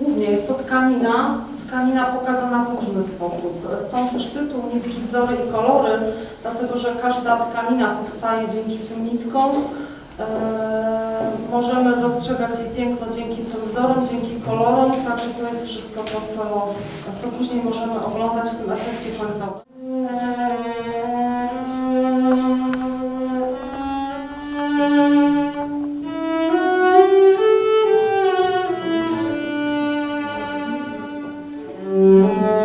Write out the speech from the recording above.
Głównie jest to tkanina, tkanina pokazana w różny sposób. Stąd też tytuł Nitki, wzory i kolory, dlatego że każda tkanina powstaje dzięki tym nitkom. Eee, możemy dostrzegać jej piękno dzięki tym wzorom, dzięki kolorom, także to jest wszystko to, co, co później możemy oglądać w tym efekcie końcowym. Música